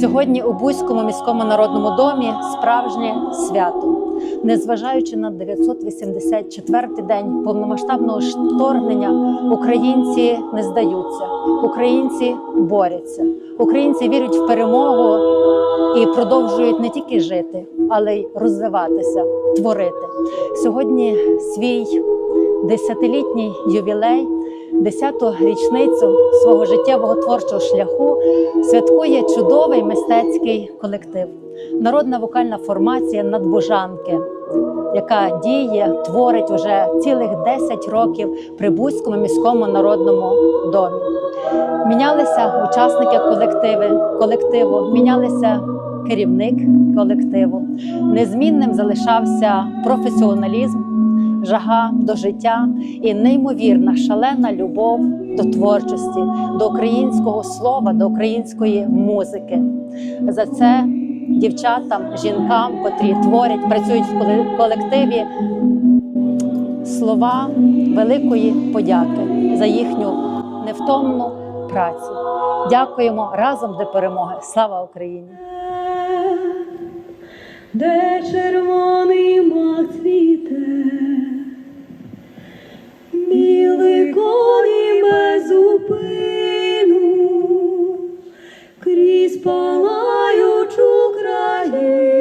Сьогодні у Бузькому міському народному домі справжнє свято. Незважаючи на 984-й день повномасштабного вторгнення, українці не здаються, українці борються, українці вірять в перемогу і продовжують не тільки жити, але й розвиватися, творити. Сьогодні свій десятилітній ювілей, десяту річницю свого життєвого творчого шляху святкує чудовий мистецький колектив, народна вокальна формація надбожанки, яка діє, творить уже цілих 10 років при Бузькому міському народному домі. Мінялися учасники колективи, колективу, мінялися керівник колективу. Незмінним залишався професіоналізм, жага до життя і неймовірна шалена любов до творчості, до українського слова, до української музики. За це дівчатам, жінкам, котрі творять, працюють в колективі. Слова великої подяки за їхню невтомну працю. Дякуємо разом до перемоги. Слава Україні! де червоний мак цвіте, білий коні без зупину, крізь палаючу країну,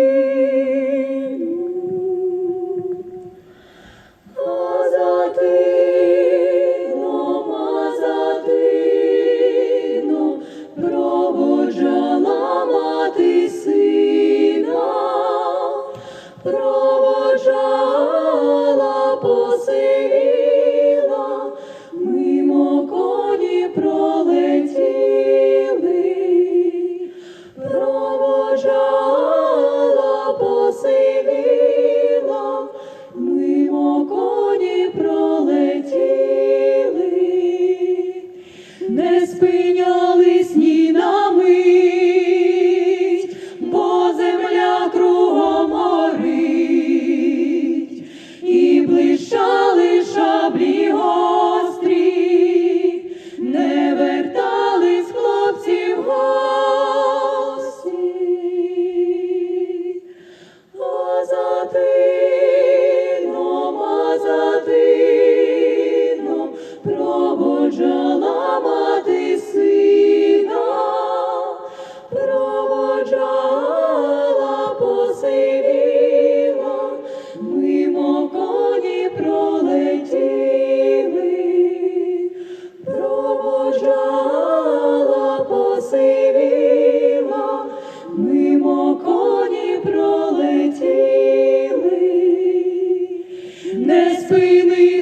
не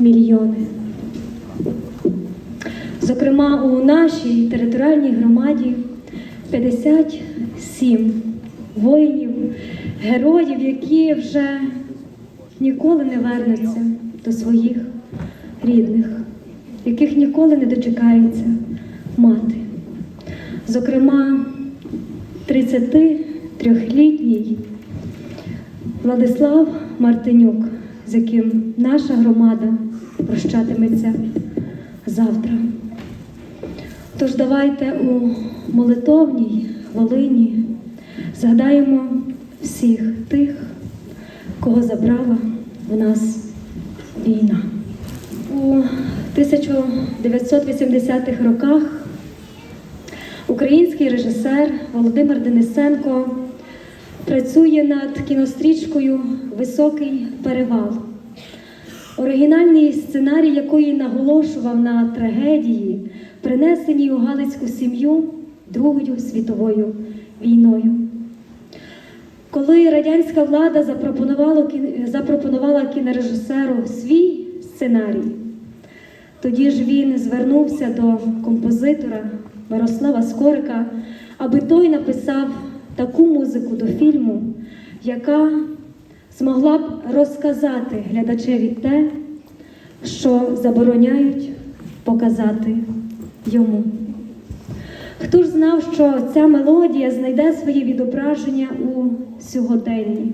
мільйони. Зокрема, у нашій територіальній громаді 57 воїнів, героїв, які вже ніколи не вернуться до своїх рідних, яких ніколи не дочекається мати. Зокрема, 33-літній Владислав Мартинюк, з яким наша громада прощатиметься завтра. Тож давайте у молитовній хвилині згадаємо всіх тих, кого забрала в нас війна. У 1980-х роках український режисер Володимир Денисенко працює над кінострічкою Високий перевал, оригінальний сценарій якої наголошував на трагедії, принесеній у Галицьку сім'ю Другою світовою війною. Коли радянська влада запропонувала, запропонувала кінорежисеру свій сценарій, тоді ж він звернувся до композитора Мирослава Скорика, аби той написав таку музику до фільму, яка змогла б розказати глядачеві те, що забороняють показати йому. Хто ж знав, що ця мелодія знайде своє відображення у сьогоденні,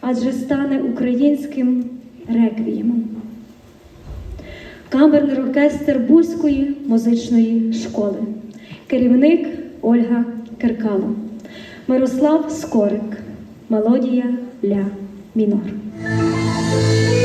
адже стане українським реквіємом. Камерний оркестр Бузької музичної школи, керівник Ольга Киркало, Мирослав Скорик, мелодія Ля minor.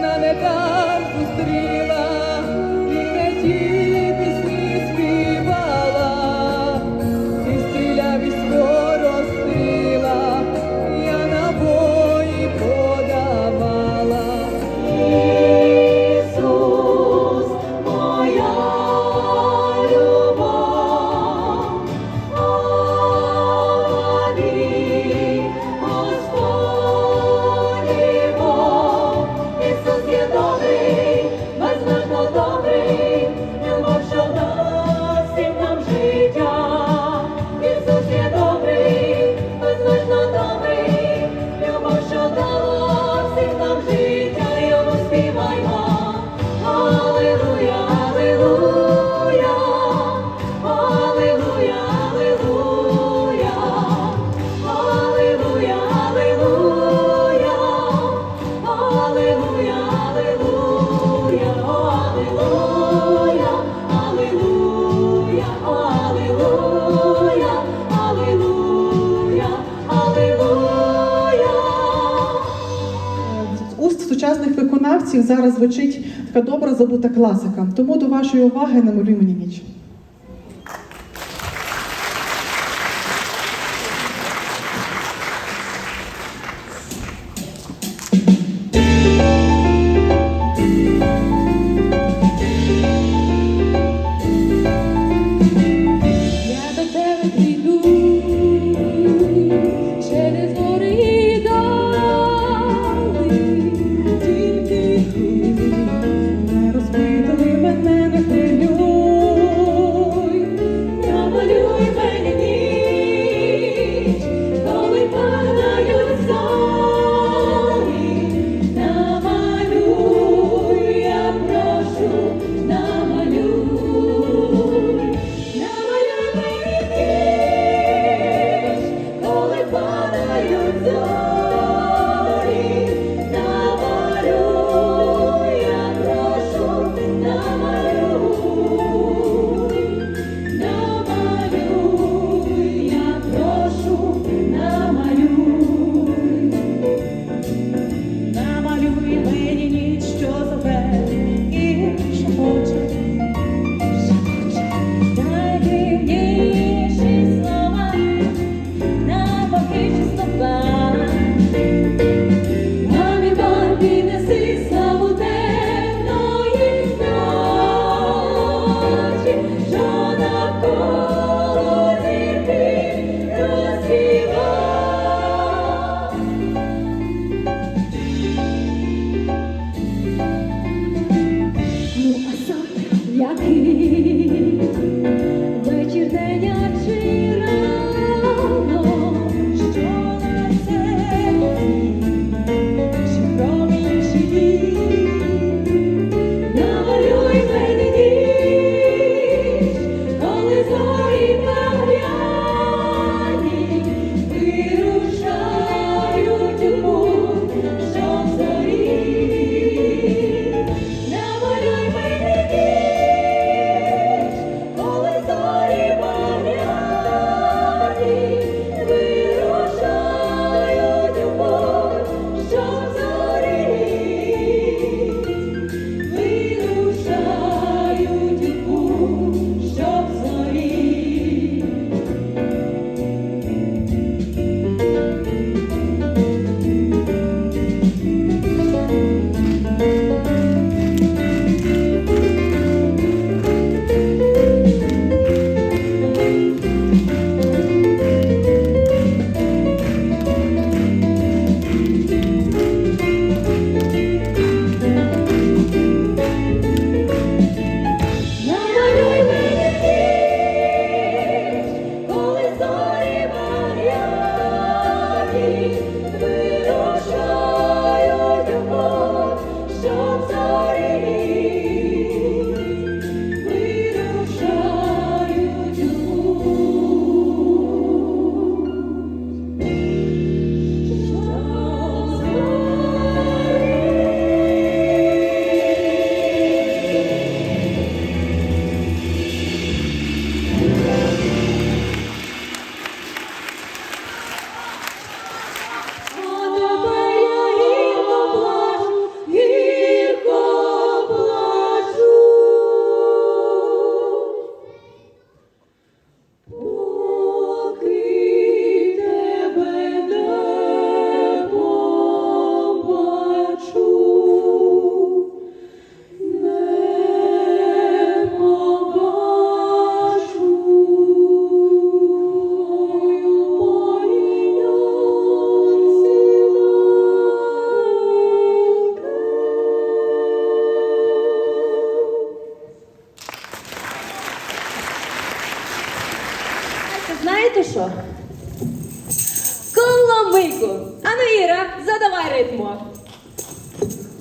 Весна не так зустріла, і не ті виконавців зараз звучить така добра забута класика. Тому до вашої уваги на мені ніч.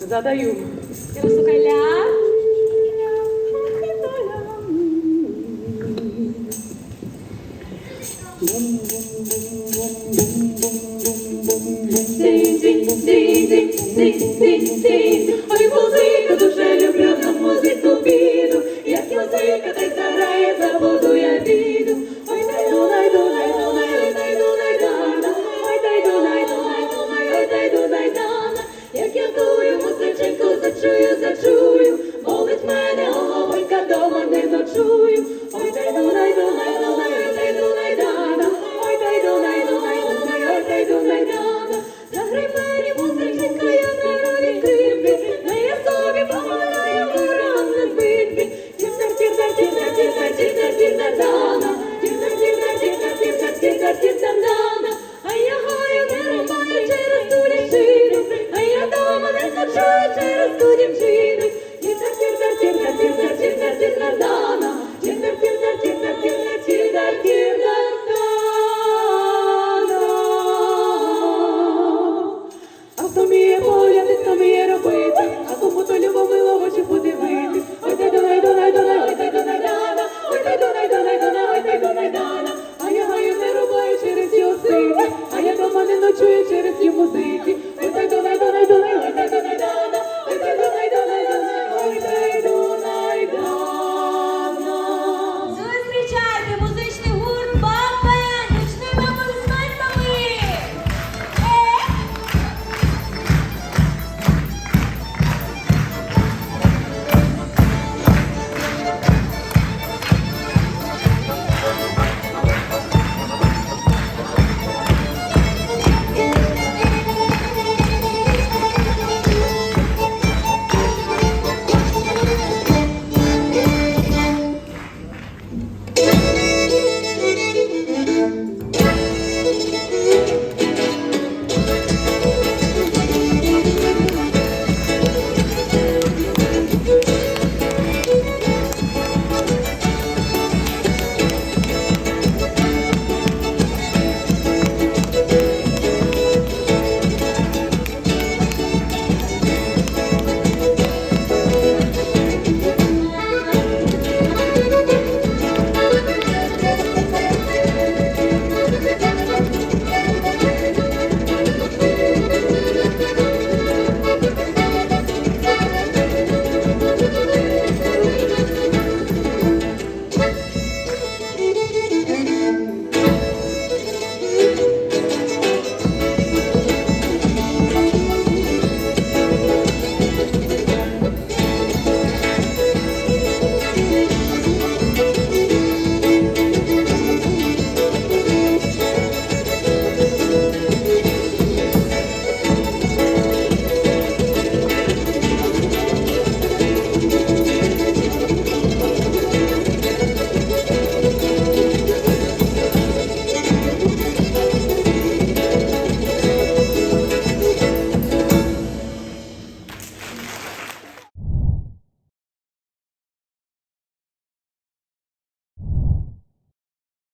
Precisada Yuma. Eu sou calhar. Ding, ding, ding, ding, ding, ding, ding,